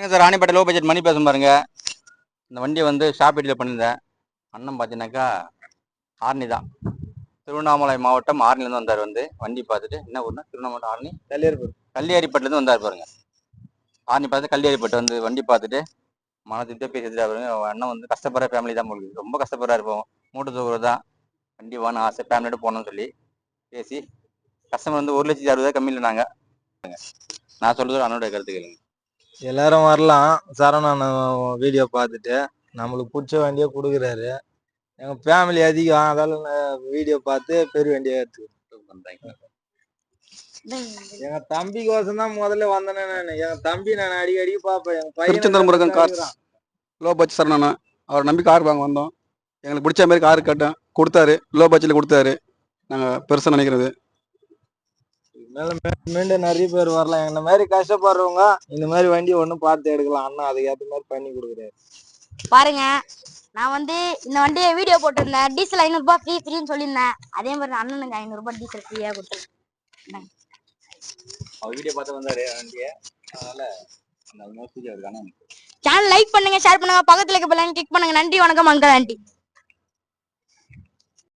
வணக்கம் sir. Ranipet low budget Mani பேசும் பாருங்க. இந்த வண்டியை வந்து ஷாப்பிட்டியில் பண்ணியிருந்தேன். அண்ணன் பார்த்தீங்கன்னாக்கா ஆர்னி தான். திருவண்ணாமலை மாவட்டம் ஆர்னிலேருந்து வந்தார் வந்து. வண்டி பார்த்துட்டு என்ன ஊர்னா திருவண்ணாமலை ஆர்னி. கல்யாணம் கல்லியாரிப்பட்டிலேருந்து வந்தார் பாருங்க. ஆர்னி பார்த்து கல்லியாரிப்பட்டு வந்து வண்டி பார்த்துட்டு மன திருப்தியாக பேசிட்டு பாருங்க அண்ணன் வந்து கஷ்டப்படுற ஃபேமிலி தான் உங்களுக்கு ரொம்ப கஷ்டப்படுறா இருப்போம் மூட்டை தூக்குறது தான். வண்டி வாங்க ஆசை. ஃபேமிலியோட போகணும்னு சொல்லி பேசி கஸ்டமர் வந்து ஒரு லட்சத்தி அறுபதா கம்மியில் நாங்கள் நான் சொல்றது அண்ணோட கருத்து கேளுங்க. எல்லாரும் வரலாம். சரவணன் வீடியோ பார்த்துட்டு. நம்மளுக்கு பிடிச்ச வண்டியை கொடுக்குறாரு. எங்க ஃபேமிலி அதிகம். அதால வீடியோ பார்த்து பெரிய வண்டியை எடுத்து எங்க தம்பிக்கோசம் தான் முதல்ல வந்தேனே நான். எங்க தம்பி நான் அடிக்கடி பார்ப்பேன். எங்க பையன் முருகன் கார்ஸ் லோ பட்ஜெட் சரணாண்ணா அவரை நம்பி கார் வாங்க வந்தோம். எங்களுக்கு பிடிச்ச மாதிரி கார் கேட்டேன். கொடுத்தாரு. லோ பட்ஜெட்டில் கொடுத்தாரு. நாங்கள் பெருசாக நினைக்கிறது. மீண்டும் நிறைய பேர் வரலாம். இந்த மாதிரி கஷ்டப்படுறவங்க இந்த மாதிரி வண்டி ஒண்ணு பார்த்து எடுக்கலாம். அண்ணா அதுக்கு ஏத்த மாதிரி பண்ணி கொடுக்குறாரு. பாருங்க நான் வந்து இந்த வண்டியை வீடியோ போட்டிருந்தேன். டீசல் ஐநூறுபா ஃப்ரீ ஃப்ரீன்னு சொல்லியிருந்தேன். அதே மாதிரி அண்ணனுக்கு ஐநூறுபா டீசல் ஃப்ரீயாக கொடுத்துருக்கேன் அவர் வீடியோ பார்த்து வந்தாரு வண்டியை. அதனால சேனல் லைக் பண்ணுங்க ஷேர் பண்ணுங்க பக்கத்துல இருக்க பெல் கிளிக் பண்ணுங்க. நன்றி வணக்கம் அங்கிள் ஆண்டி